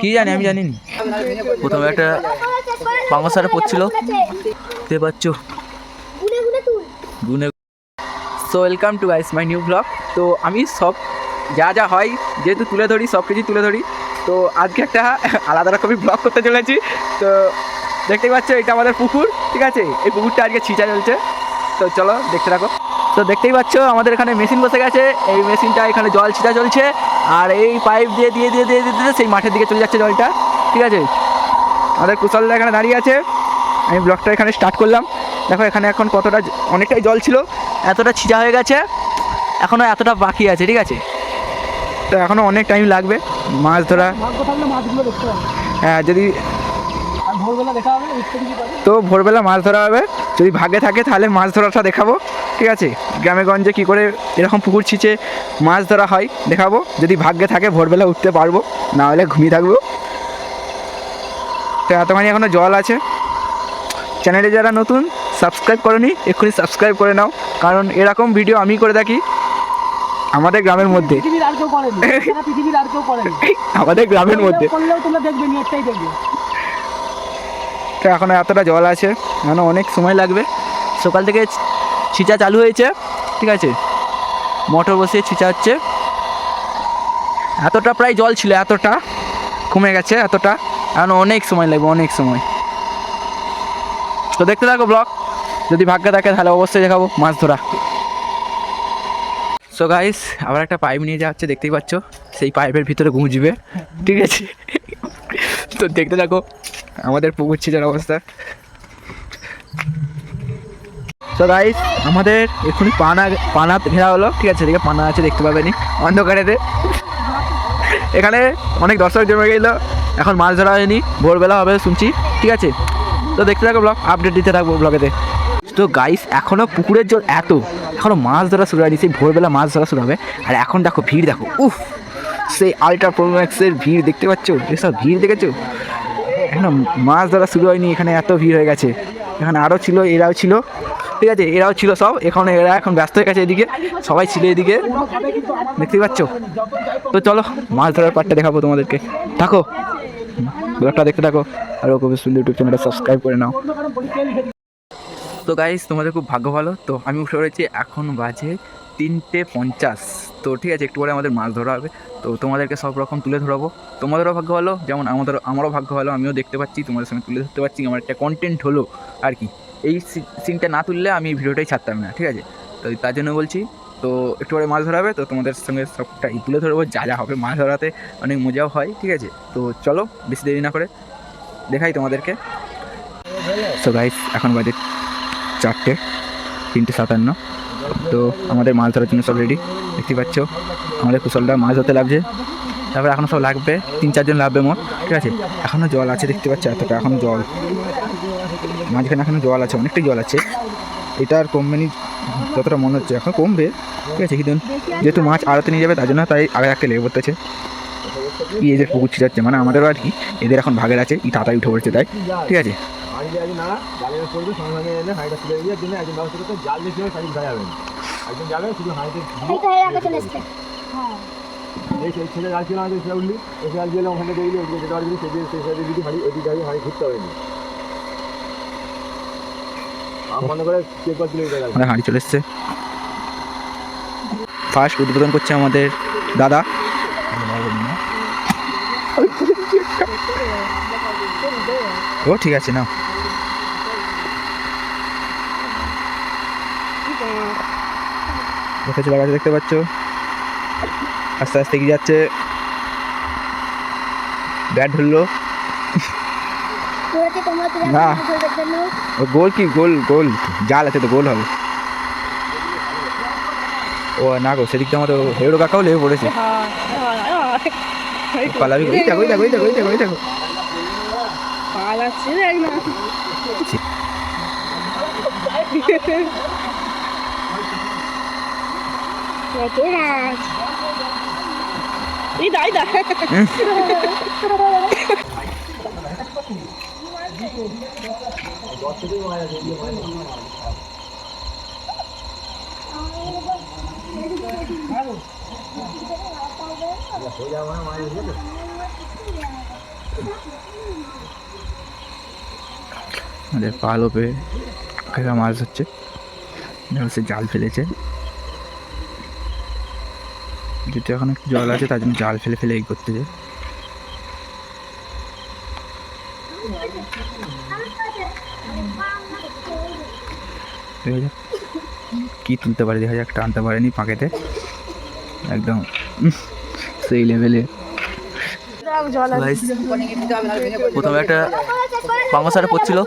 কি জানি আমি জানি না। প্রথমে একটা পাঙসারে পড়ছিল। দেখতে পাচ্ছ? গুনে so welcome to guys my new blog তো আমি সব যা যা হয় যেহেতু তুলে ধরি সব কিছুই তুলে ধরি। তো আজকে একটা আলাদা রকমই ব্লগ করতে চলেছি। তো দেখতেই পাচ্ছ এটা আমাদের পুকুর ঠিক আছে? এই পুকুরটা আজকে ছিঁচা চলছে। তো চলো দেখতে রাখো তো দেখতেই পাচ্ছ আমাদের এখানে মেশিন বসে গেছে। এই মেশিনটা এখানে জল ছিটা চলছে। আর এই পাইপ দিয়ে দিয়ে দিয়ে দিয়ে দিয়ে দিয়ে সেই মাঠের দিকে চলে যাচ্ছে জলটা। ঠিক আছে? আমাদের কুশলদা এখানে দাঁড়িয়ে আছে। আমি ব্লগটা এখানে স্টার্ট করলাম। দেখো এখানে এখন কতটা অনেকটাই জল ছিল। এতটা ছিঁচা হয়ে গেছে। এখনও এতটা বাকি আছে ঠিক আছে? তো এখনও অনেক টাইম লাগবে। মাছ ধরা। হ্যাঁ যদি তো ভোরবেলা মাছ ধরা হবে। যদি ভাগে থাকে তাহলে মাছ ধরাটা দেখাবো। ঠিক আছে গ্রামে গঞ্জে কী করে এরকম পুকুর ছিঁচে মাছ ধরা হয় দেখাবো যদি ভাগ্যে থাকে ভোরবেলা উঠতে পারব না হলে ঘুমিয়ে থাকব। তো এতখানি এখনও জল আছে। চ্যানেলে যারা নতুন সাবস্ক্রাইব করনি এক্ষুনি সাবস্ক্রাইব করে নাও কারণ এরকম ভিডিও আমি করে থাকি আমাদের গ্রামের মধ্যে। আমাদের গ্রামের মধ্যে। তো এখনও এতটা জল আছে এখনও অনেক সময় লাগবে। সকাল থেকে ছিঁচা চালু হয়েছে, ঠিক আছে? মোটর বসিয়ে ছিঁচা হচ্ছে। এতটা প্রায় জল ছিল, এতটা কমে গেছে, এতটা। এখন অনেক সময় লাগবে, অনেক সময়। তো দেখতে থাকো ব্লগ। যদি ভাগ্যে থাকে তাহলে অবশ্যই দেখাবো মাছ ধরা। সো গাইস আবার একটা পাইপ নিয়ে যাচ্ছে, দেখতেই পাচ্ছ? সেই পাইপের ভিতরে গুঁজবে ঠিক আছে? তো দেখতে থাকো, আমাদের পুকুর ছিটার অবস্থা। তো গাইস আমাদের এক্ষুনি পানা পানা ঘেরা হলো, ঠিক আছে, এদিকে পানা আছে, দেখতে পাবেনি, অন্ধকারেতে। এখানে অনেক দর্শক জমে গেল, এখন মাছ ধরা হয়নি, ভোরবেলা হবে শুনছি, ঠিক আছে। তো দেখতে থাকো ব্লগ আপডেট দিতে থাকব ব্লগেতে তো গাইস এখনও পুকুরের জল এত এখনও মাছ ধরা শুরু হয়নি, সেই ভোরবেলা মাছ ধরা শুরু হবে। আর এখন দেখো ভিড়, দেখো, উফ, সেই আল্ট্রা প্রোম্যাক্সের ভিড়, দেখতে পাচ্ছ? এসব ভিড় দেখেছ? এখনও মাছ ধরা শুরু হয়নি, এখানে এত ভিড় হয়ে গেছে। এখানে আরও ছিল, এরাও ছিল। ঠিক আছে, এরাও ছিল সব, এখন এরা এখন ব্যস্ত হয়ে গেছে এদিকে, সবাই ছিল এদিকে। দেখতেই পাচ্ছ? তো চলো, মাছ ধরার পার্টটা দেখাবো তোমাদেরকে। থাকো। ব্লগটা দেখতে থাকো, আর ওকে সুন্দর ইউটিউব চ্যানেলটা সাবস্ক্রাইব করে নাও। তো গাইস তোমাদের খুব ভাগ্য ভালো। তো আমি উঠে পড়েছি, এখন বাজে তিনটে পঞ্চাশ। তো ঠিক আছে, একটু পরে আমাদের মাছ ধরা হবে। তো তোমাদেরকে সব রকম তুলে ধরাবো। তোমাদেরও ভাগ্য ভালো, যেমন আমাদের আমারও ভাগ্য ভালো, আমিও দেখতে পাচ্ছি, তোমাদের সঙ্গে তুলে ধরতে পারছি। আমার একটা কন্টেন্ট হলো, আর কি। এই সিনটা না তুললে আমি ভিডিওটাই ছাড়তাম না, ঠিক আছে? তো তার জন্য বলছি, তো একটু পরে মাছ ধরাবে, তো তোমাদের সঙ্গে সবটাই তুলে ধরবো, যা যা হবে। মাছ ধরাতে অনেক মজাও হয়, ঠিক আছে? তো চলো, বেশি দেরি না করে দেখাই তোমাদেরকে। সো গাইস এখন বাজে চারটে, তিনটে সাতান্ন। তো আমাদের মাছ ধরার জন্য সব রেডি দেখতে পাচ্ছ? আমাদের কুশলটা মাছ ধরতে লাগছে। তারপরে এখনও সব লাগবে, তিন চারজন লাগবে মোট, ঠিক আছে? এখনও জল আছে, দেখতে পাচ্ছ এতটা এখনও জল। মাঝখানে এখনও জল আছে, অনেকটাই জল আছে। এটা আর কমবে নি যতটা মনে হচ্ছে। এখন কমবে, ঠিক আছে, কিন্তু যেহেতু মাছ আড়তে নিয়ে যাবে, তার জন্য তাই আগে একটা লেগে পড়তেছে। কি এদের পুকুর ছিটাচ্ছে মানে আমাদেরও আর কি, এদের এখন ভাগের আছে ই তাড়াতাড়ি উঠে পড়ছে তাই, ঠিক আছে। হাঁড়ি ছেলে জাল ছিল আমাদের উঠলি জাল দিয়ে ওখানে দেখলি, ওদিকে যেতে পারবি যদি হাঁড়ি, ওদিকে যাবি ঘুরতে হবে না আম বন্ধ করে চেক করে দিলে জায়গা আমাদের হাঁড়ি চলে এসছে। ফার্স্ট উদ্বোধন করছে আমাদের দাদা। ও, ঠিক আছে না কোথায় চলে দেখতে পাচ্ছ? আস্তে আস্তে এগিয়ে যাচ্ছে। ব্যাট ধরলো। তোরা কি তোমরা না। ও গোল কি? গোল গোল। জাল আছে তো গোল হবে। ও না গো সেদিক দিয়ে আমার হেরো কাকাও লেগে পড়েছে। পালাবি ওই দেখো ওই দেখো ওই দেখো ওই দেখো ওই দেখো। পালাচ্ছে দেখ না। কত এই দাই দা আমাদের পালোপে কাকা মাছ ধরছে। সে জাল ফেলেছে। যেহেতু এখন একটু জল আছে, তার জন্য জাল ফেলে ফেলে এই করতেছে দেখা যাক কী তুলতে পারে? দেখা যাক, টানতে পারেনি পাকেতে একদম সেই লেভেলে প্রথমে একটা পাঙসারে পড়ছিল।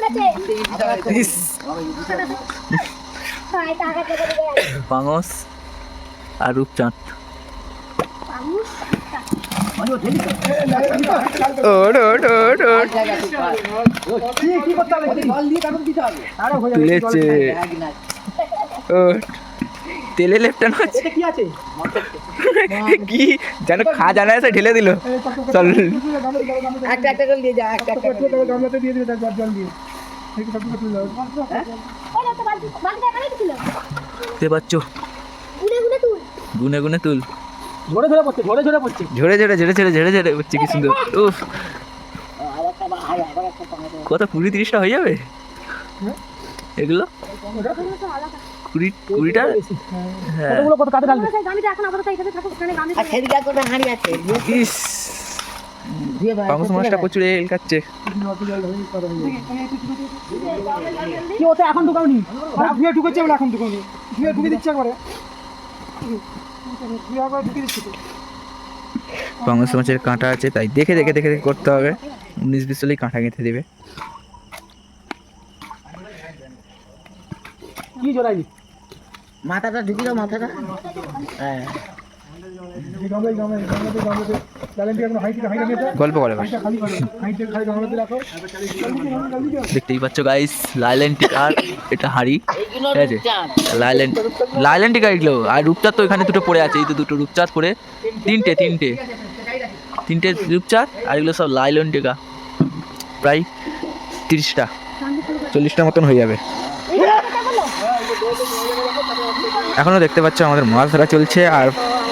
পাঙস আর রূপচাঁদ। তুলেছে তেলে লেপটানো আছে? এটা কি? কি যেন খা জানা আছে ঢেলে দিল। চল। একটা একটা জল দিয়ে যা একটা একটা গামলাতে দিয়ে দিবে তার জল দিয়ে ঠিক আছে তুলে দাও ওই তো বালতি বালতি এখানে ছিল দেখতে পাচ্ছ? গুনে গুনে তুল গুনে গুনে তুল। ঝরে ঝরে পড়ছে ঝরে ঝরে পড়ছে। ঝরে ঝরে ঝরে ঝরে ঝরে ঝরে হচ্ছে কি সুন্দর। উফ। কত কুড়ি তিরিশটা হয়ে যাবে? এগুলো? কুড়ি কুড়িটা? হ্যাঁ। কত এখন আপাতত এখানে থাকুক আর সেদিকে আর হাঁড়ি আছে? ইস। পাঙ্গস মাছটা প্রচুর এল খাচ্ছে। কি ওটা এখন ঢুকাওনি। ধুয়ে ঢুকেছে এখন ঢুকাওনি। ধুয়ে ঢুকে দিচ্ছে একবারে। পাঙ্গস মাছের কাঁটা আছে তাই দেখে দেখে দেখে দেখে করতে হবে। উনিশ বিশ হলেই কাঁটা গেঁথে দেবে। কি মাথাটা ঢুকিল মাথাটা। হ্যাঁ। এখন গল্প করে দেখতেই পাচ্ছ গাইস লাইল্যান্ড টিকার এটা হাড়ি। ঠিক আছে। লাইল্যান্ড লাইল্যান্ড টিকা এগুলো। আর রূপচাঁদ তো এখানে দুটো পড়ে আছে। এই তো দুটো রূপচাঁদ পড়ে। তিনটে তিনটে। তিনটে রূপচাঁদ আর এগুলো সব লাইলন টিকা। প্রায় তিরিশটা। চল্লিশটা মতন হয়ে যাবে। এখনও দেখতে পাচ্ছ আমাদের মাছ ধরা চলছে। আর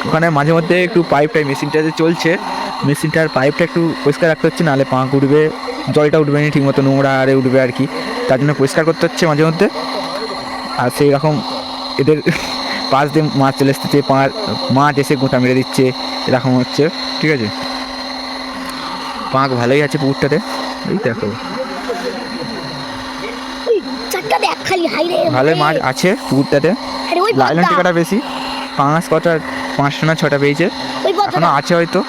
ওখানে মাঝে মধ্যে একটু পাইপটা মেশিনটা যে চলছে মেশিনটার পাইপটা একটু পরিষ্কার রাখতে হচ্ছে নাহলে পাঁক উঠবে জলটা উঠবে না ঠিকমতো নোংরা আরে উঠবে আর কি। তার জন্য পরিষ্কার করতে হচ্ছে মাঝে মধ্যে। আর সেই রকম এদের পাশ দিয়ে মাছ চলে এসতেছে মাছ এসে গোটা মেরে দিচ্ছে এরকম হচ্ছে ঠিক আছে? পাঁক ভালোই আছে পুকুরটাতে এই দেখো। ভালোই মাছ আছে পুকুরটাতে লাইলন টিকাটা বেশি পাঁচ কটা পাঁচটা না ছটা পেয়েছে। এখনও আছে হয়তো।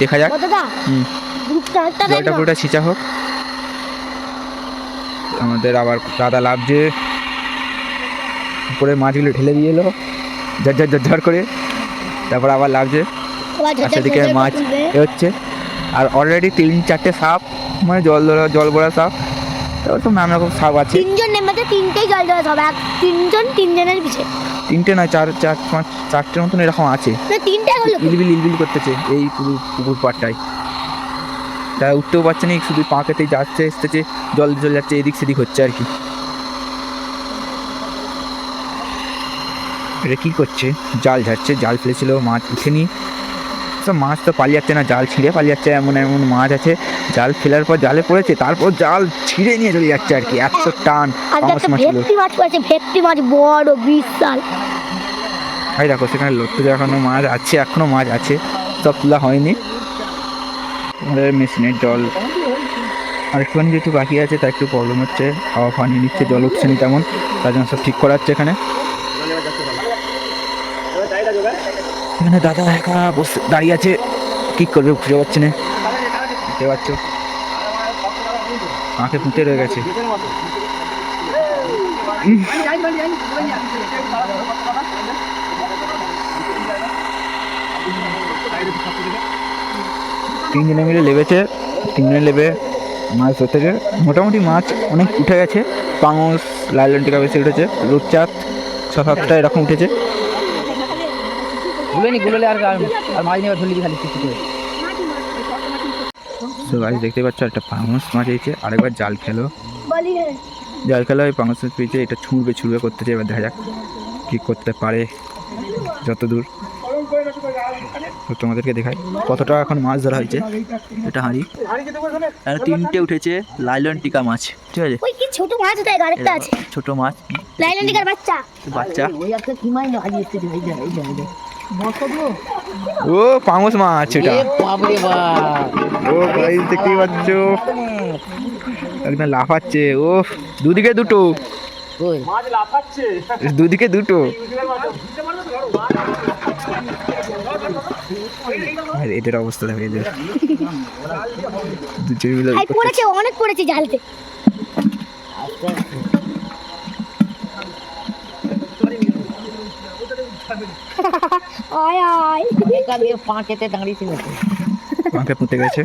দেখা যাক। জলটা পুরোটা ছিঁচা হোক। আমাদের আবার দাদা লাভছে উপরে মাছগুলো ঢেলে দিয়ে এলো। ঝর ঝর ঝর ঝর করে। তারপর আবার আর সেদিকে মাছ এ হচ্ছে। আর অলরেডি তিন চারটে সাপ মানে জল ধরা জল ভরা সাপ। তারপর তো নানা রকম সাপ আছে। তিনজন নেমেছে তিনটেই জল হবে এক তিনজন তিনজনের পিছে। তিনটে নয় চার চার পাঁচ চারটের মতন এরকম আছে। ইলবিল ইলবিল করতেছে এই পুরো পুকুর পাড়টায়। তারা উঠতেও পারছে না শুধু পাঁকেতেই যাচ্ছে এসতেছে জল চলে যাচ্ছে এদিক সেদিক হচ্ছে আর কি। এটা কী করছে? জাল ঝাড়ছে জাল ফেলেছিল মাছ উঠেনি। সব মাছ তো পালিয়ে যাচ্ছে না জাল ছিঁড়ে পালিয়ে যাচ্ছে এমন এমন মাছ আছে। জাল ফেলার পর জালে পড়েছে তারপর জাল ছিঁড়ে নিয়ে চলে যাচ্ছে আর কি একশো টান মাছ মাছ বড় বিশাল। ভাই দেখো সেখানে লট্টু এখনও মাছ আছে এখনও মাছ আছে সব তোলা হয়নি আমাদের মেশিনের জল আর একটুখানি যেহেতু বাকি আছে তার একটু প্রবলেম হচ্ছে হাওয়া পানি নিচ্ছে জল উঠছে না তেমন তার জন্য সব ঠিক করাচ্ছে এখানে এখানে দাদা একা বসে দাঁড়িয়ে আছে কি করবে খুঁজে পাচ্ছে না পারছ আঁকে পুঁতে রয়ে গেছে তিনজনে মিলে লেবেছে তিনজনে লেবে মাছ ধরতেছে। মোটামুটি মাছ অনেক উঠে গেছে পাঙস লাইলন টিকা বেশি উঠেছে রূপচাঁদ ছ সাতটা এরকম উঠেছে। গুলোনি গুলোলে আর আর মাছ নিয়ে ধরলি খালি কিছু তো গাছ দেখতে পাচ্ছ একটা পাঙস মাছ হয়েছে আরেকবার জাল খেলো। জাল খেলা ওই পাঙস মাছ পেয়েছে এটা ছুঁড়বে ছুঁড়বে করতেছে এবার দেখা যাক কী করতে পারে যত দূর তোমাদেরকে দেখাই। কতটা এখন মাছ ধরা হয়েছে? এটা হাঁড়ি। আর তিনটে উঠেছে লাইলন টিকা মাছ ঠিক আছে? ওই কি ছোট মাছ? দেখ আরেকটা আছে। ছোট মাছ। লাইলন্ডিকার বাচ্চা। বাচ্চা। ওই একটা কি হারিয়ে এসেছে এই যে এই যে এই যে। ও পাঙস মাছ এটা। ও ভাই দেখতেই পাচ্ছ। একদম লাফাচ্ছে। ও দুদিকে দুটো। দুদিকে দুটো। আর এটার অবস্থা দেখো এদের। দুজন মিলে পড়েছে অনেক পড়েছে জালতে। আয় আয়। দিয়ে দাঁড়িয়েছিল পুঁতে গেছে।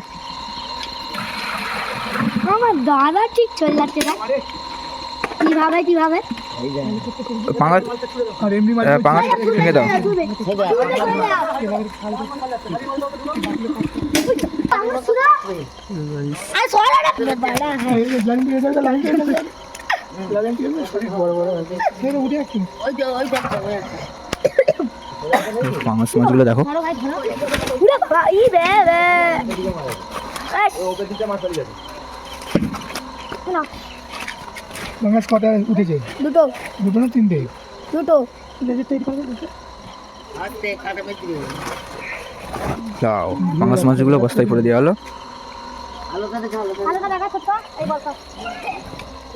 আমার দাদা ঠিক চলে যাচ্ছে না কীভাবে কীভাবে? পাঙাশ পাঙাশ ভেঙে দাও। হ্যাঁ দেখো। পাঙাশ মাছগুলো ওকে দিকে মাছ চলে যাবে বাংলাদেশ কটা উঠেছে? দুটো। দুটো না তিনটে? দুটো। আস্তে কাটা বেশি দিও। পাঙাশ মাছগুলো বস্তায় পড়ে দেওয়া হলো।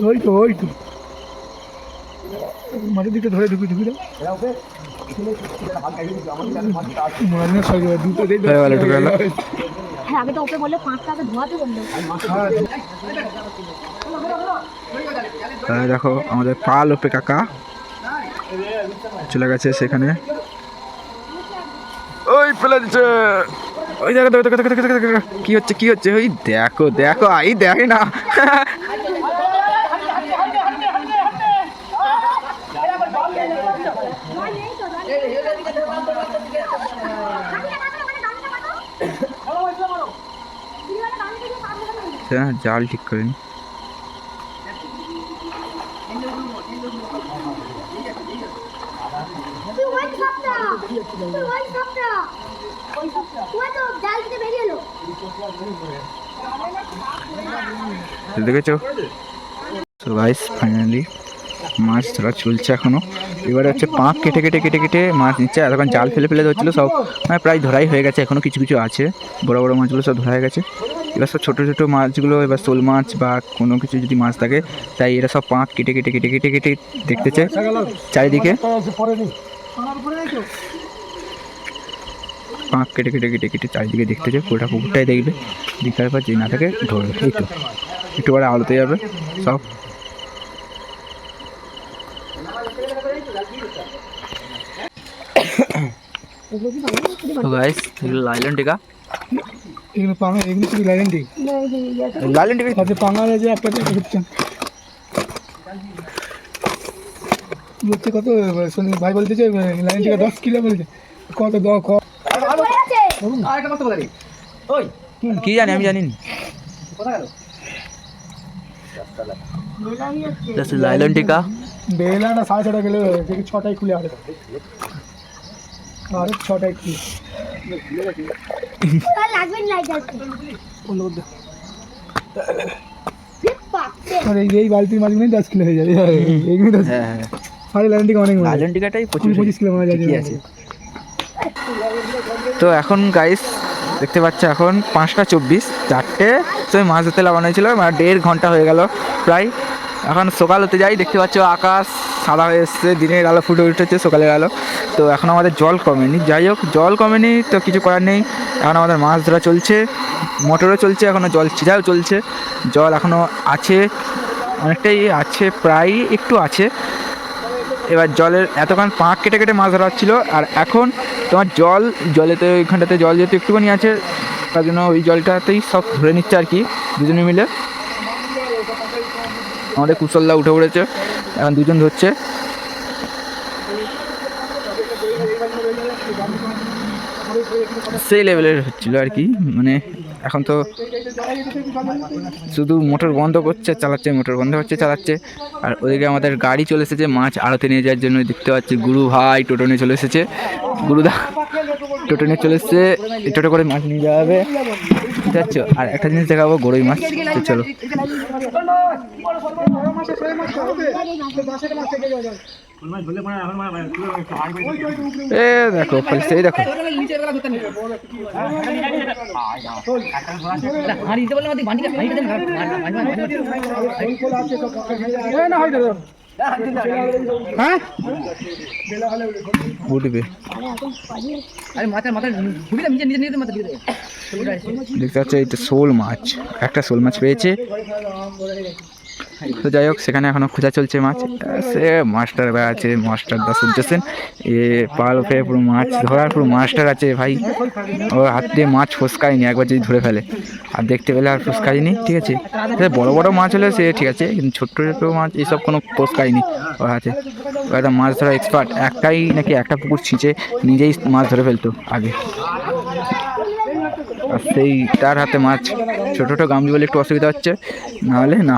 ওই তো ওই তো। মাঝের দিকে ধরে ঢুকি ঢুকি দাও। মনে হয়ে হ্যাঁ আগে তো ওকে বললে পাঁচ টাকা ধোয়াতে বলল দেখো আমাদের পাল ওপে কাকা চলে গেছে সেখানে ওই ফেলে দিচ্ছে ওই দেখো দেখো দেখো দেখো দেখো কি হচ্ছে কি হচ্ছে ওই দেখো দেখো আই দেখে না হ্যাঁ জাল ঠিক করে নি। তুই ওই সাপটা তুই ওই সাপটা ওই সাপটা ওই তো জাল থেকে বেরিয়ে এলো তো দেখেছ? তো গাইস ফাইনালি মাছ ধরা চলছে এখনও। এবারে হচ্ছে পাঁক কেটে কেটে কেটে কেটে মাছ নিচ্ছে। এতক্ষণ জাল ফেলে ফেলে ধরছিল, সব মানে প্রায় ধরাই হয়ে গেছে। এখনও কিছু কিছু আছে। বড় বড় মাছগুলো সব ধরা হয়ে গেছে। এবার সব ছোটো ছোটো মাছগুলো, এবার শোল মাছ বা কোনো কিছু যদি মাছ থাকে, তাই এরা সব পাঁক কেটে কেটে কেটে কেটে কেটে দেখতেছে চারিদিকে পাঁক কেটে কেটে কেটে কেটে চারিদিকে দেখতেছে পুরোটা পুকুরটাই দেখবে। দেখার পর যে না থাকে, ধরবে। এই তো। একটু পরে আলোতে যাবে, সব। তো গাইস এগুলো লাইলন টিকা এগুলো পাঙা এগুলো শুধু লাইন দিই লাইলন টিকা তাতে পাঙাল আছে একটা দেখে হচ্ছে বলছে কত শুনি ভাই বলতেছে লাইন থেকে দশ কিলো বলছে কত দ ক কি জানি আমি জানি লাইলন টিকা বেলাটা সাড়ে ছটা গেলে দেখি ছটায় খুলে আরে আরে ছটায় আর এই এই বালতির দশ কিলো হয়ে যাবে এইগুলো দশ হ্যাঁ হ্যাঁ। অনেক পঁচিশ কিলো মাছ আছে। তো এখন গাইস দেখতে পাচ্ছ এখন পাঁচটা চব্বিশ চারটে। সময় মাছ ধরতে লাগানো হয়েছিল মানে দেড় ঘণ্টা হয়ে গেল প্রায়। এখন সকাল হতে যাই দেখতে পাচ্ছ আকাশ সাদা হয়ে এসছে দিনের আলো ফুটে উঠেছে সকালের আলো। তো এখন আমাদের জল কমেনি। যাই হোক, জল কমেনি, তো কিছু করার নেই। এখন আমাদের মাছ ধরা চলছে, মোটরও চলছে এখনও জল ছিটাও চলছে। জল এখনও আছে, অনেকটাই আছে, প্রায় একটু আছে। এবার জলের এতক্ষণ পাঁক কেটে কেটে মাছ ধরা হচ্ছিল, আর এখন তোমার জল, জলেতে ওইখানটাতে জল যেহেতু একটুখানি আছে, তার জন্য ওই জলটাতেই সব ধরে নিচ্ছে আর কি, দুজনে মিলে। আমাদের কুশলদা উঠে পড়েছে, এখন দুজন ধরছে। সেই লেভেলের হচ্ছিল আর কি মানে এখন তো শুধু মোটর বন্ধ করছে, চালাচ্ছে, মোটর বন্ধ করছে চালাচ্ছে। আর ওদিকে আমাদের গাড়ি চলে এসেছে মাছ আড়তে নিয়ে যাওয়ার জন্য, দেখতে পাচ্ছি গুরু ভাই টোটো নিয়ে চলে এসেছে। গুরুদা টোটো নিয়ে চলে এসছে, টোটো করে মাছ নিয়ে যাওয়া হবে। পারছ আর একটা জিনিস দেখাবো গরুই মাছ। তো চলো। এ দেখো এই দেখো। হ্যাঁ? দেখতে পাচ্ছ এইটা শোল মাছ। একটা শোল মাছ পেয়েছে। তো যাই হোক, সেখানে এখনও খোঁজা চলছে মাছ। সে মাস্টার ভাই আছে, মাস্টার দা শুনতেছেন? এ পাল ফেলে পুরো মাছ, ধরার পুরো মাস্টার আছে ভাই। ওর হাত দিয়ে মাছ ফসকায়নি, একবার যদি ধরে ফেলে। আর দেখতে পেলে আর ফসকায়নি, ঠিক আছে? বড় বড় মাছ হলে সে ঠিক আছে, কিন্তু ছোট্ট ছোট্ট মাছ এইসব কোনো ফসকায়নি ওর হাতে। ও একটা মাছ ধরা এক্সপার্ট একটাই নাকি একটা পুকুর ছিঁচে নিজেই মাছ ধরে ফেলতো আগে। আর সেই তার হাতে মাছ, ছোটো ছোটো গামলি বলে একটু অসুবিধা হচ্ছে নাহলে না।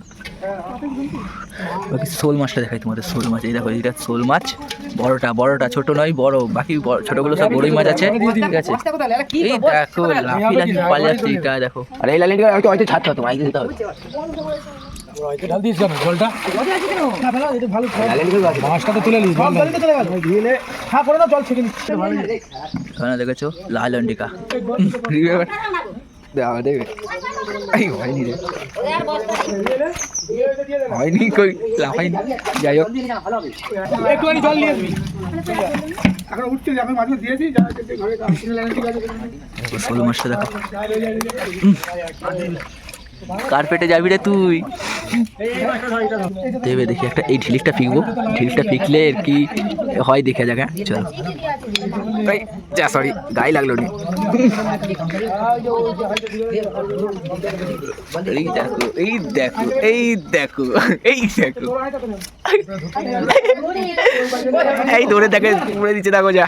বাকি শোল মাছটা দেখাই তোমাদের শোল মাছ। এই দেখো এইটা শোল মাছ। বড়টা বড়টা ছোট নয় বড়। বাকি বড়- ছোটগুলো সব বড়ই মাছ আছে। ঠিক আছে। এই দেখো লাফি লাফি যাচ্ছে এইটা দেখো। আর এই লাইনটা হয়তো হয়তো ছাড়তে হতো মাইক দিতে হবে। হ্যাঁ দেখেছ? লাল অন্ডিকা। দেওয়া দেবে এই হয়নি রে। হয়নি কই হয়নি। যাই হোক। একটুখানি জল নিয়ে আসবি। এখন উঠছে এখন মাঝে দিয়েছি ঘরে দেখো। কার্পেটে যাবি রে তুই। দেবে দেখি একটা এই ঢিলিকটা ফিকবো। ঢিলিকটা ফিকলে আর কি হয় দেখে যাক হ্যাঁ? চলো। এই, যা সরি গায়ে লাগল নি এই দেখো এই দেখো এই দেখো এই দেখো। এই দৌড়ে দেখে উড়ে দিচ্ছে দেখো যা।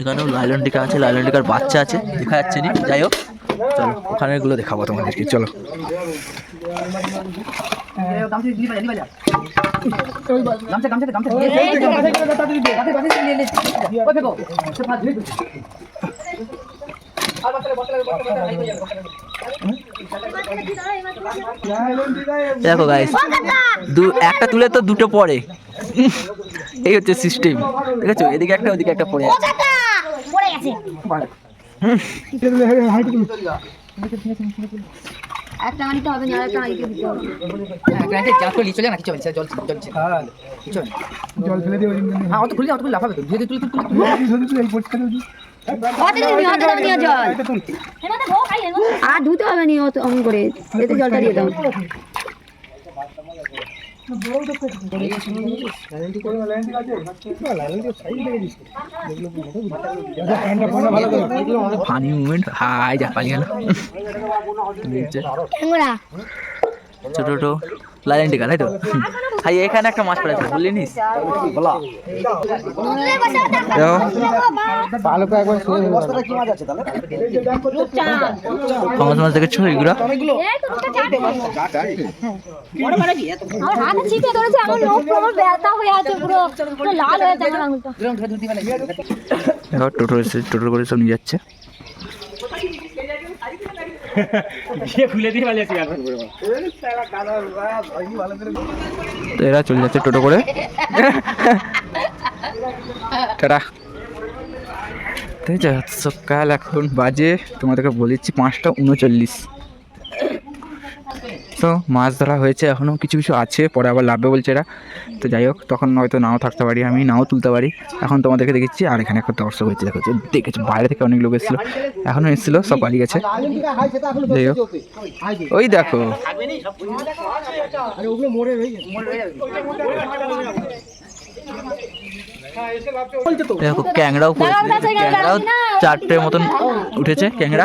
এখানেও লাইলন টিকা আছে লাইলন টিকার বাচ্চা আছে দেখা যাচ্ছে নি যাই হোক। চলো ওখানে গুলো দেখাবো তোমাদেরকে চলো দেখো গাইস দু একটা তুলে তো দুটো পড়ে এই হচ্ছে সিস্টেম ঠিক আছে এদিকে একটা ওদিকে একটা পড়ে আছে গেছে একটা হাঁড়িতে হবে না একটা জল ফেলে দিয়ে এই পরিষ্কার হয়ে যাবে। হাতে দিবি হাতে দেবে নিয়ে জল এটা তুল। আর ধুতে হবে নি, অত অমন করে এতে জলটা দিয়ে দাও ফানি মুভমেন্ট হাই যা পালিয়ে গেল। ছোট ছোট। লাইন টিকা তাই তো? হাই এখানে একটা মাছ পড়েছে বললি নিস। দেখো। পাঙাশ মাছ দেখেছ এইগুলো আমার হাতে ছিপে ধরেছে আমার নখ পুরো ব্যথা হয়ে আছে পুরো পুরো লাল হয়ে আছে আঙুলটা দেখো টোটো এসে টোটো করে সব নিয়ে যাচ্ছে। তো এরা চলে যাচ্ছে টোটো করে। টাটা। তাই যা সকাল এখন বাজে, তোমাদেরকে বলেছি পাঁচটা উনচল্লিশ। মাছ ধরা হয়েছে এখনও কিছু কিছু আছে, পরে আবার লাভবে বলছে এরা। তো যাই হোক, তখন হয়তো নাও থাকতে পারি, আমি নাও তুলতে পারি। এখন তোমাদেরকে দেখেছি, আর এখানে একটা দর্শক হয়েছে, দেখো, দেখেছি, বাইরে থেকে অনেক লোক এসেছিল। এখনও এসেছিল, সব পালিয়ে গেছে। যাই হোক, ওই দেখো। দেখো, ক্যাংরাও পড়েছে চারটের মতন উঠেছে, ক্যাংরা।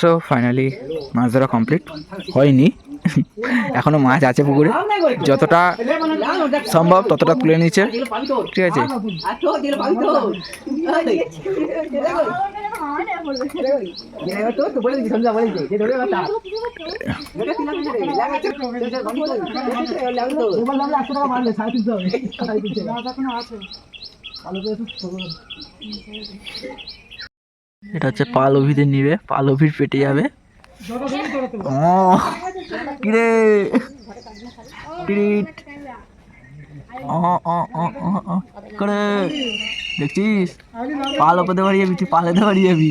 সো ফাইনালি মাছ ধরা কমপ্লিট হয়নি। এখনও মাছ আছে পুকুরে। যতটা সম্ভব ততটা তুলে নিচ্ছে ঠিক আছে? এটা হচ্ছে পাল অভিতে নিবে পাল অভির পেটে যাবে। কিরে? অ, করে? দেখছিস? পাল ওপরে বাড়ি যাবি তুই পালেতে বাড়ি যাবি।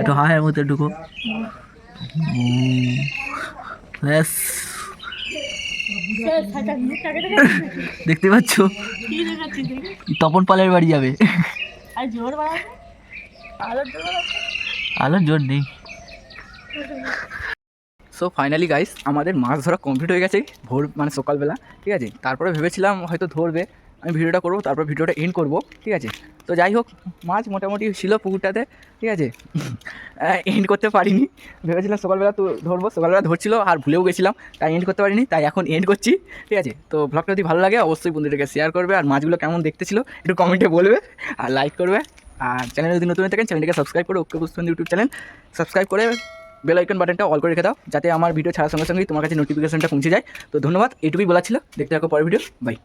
একটু হায়ের মধ্যে ঢুকো। ব্যাস দেখতে পাচ্ছ? তপন পালের বাড়ি যাবে। আলোর জোর নেই। সো ফাইনালি গাইস আমাদের মাছ ধরা কমপ্লিট হয়ে গেছে। ভোর মানে সকালবেলা, ঠিক আছে? তারপরে ভেবেছিলাম হয়তো ধরবে আমি ভিডিওটা করব, তারপর ভিডিওটা এন্ড করব, ঠিক আছে? তো যাই হোক, মাছ মোটামুটি ছিল পুকুরটাতে, ঠিক আছে? এন্ড করতে পারিনি। ভেবেছিলাম সকালবেলা তো ধরবো, সকালবেলা ধরছিল, আর ভুলেও গেছিলাম, তাই এন্ড করতে পারিনি, তাই এখন এন্ড করছি, ঠিক আছে? তো ব্লগটা যদি ভালো লাগে, অবশ্যই বন্ধুদেরকে শেয়ার করবে, আর মাছগুলো কেমন দেখতে ছিল, একটু কমেন্টে বলবে, আর লাইক করবে, আর চ্যানেলে যদি নতুন থাকেন চ্যানেলটাকে সাবস্ক্রাইব করে ওকে বুঝতে ইউটিউব চ্যানেল সাবস্ক্রাইব করে বেল আইকন বাটনটা অল করে রেখে দাও, যাতে আমার ভিডিও ছাড়ার সঙ্গে সঙ্গেই তোমার কাছে নোটিফিকেশনটা পৌঁছে যায়। তো ধন্যবাদ এটুকুই বলা ছিল, দেখতে থাকো পরের ভিডিও বাই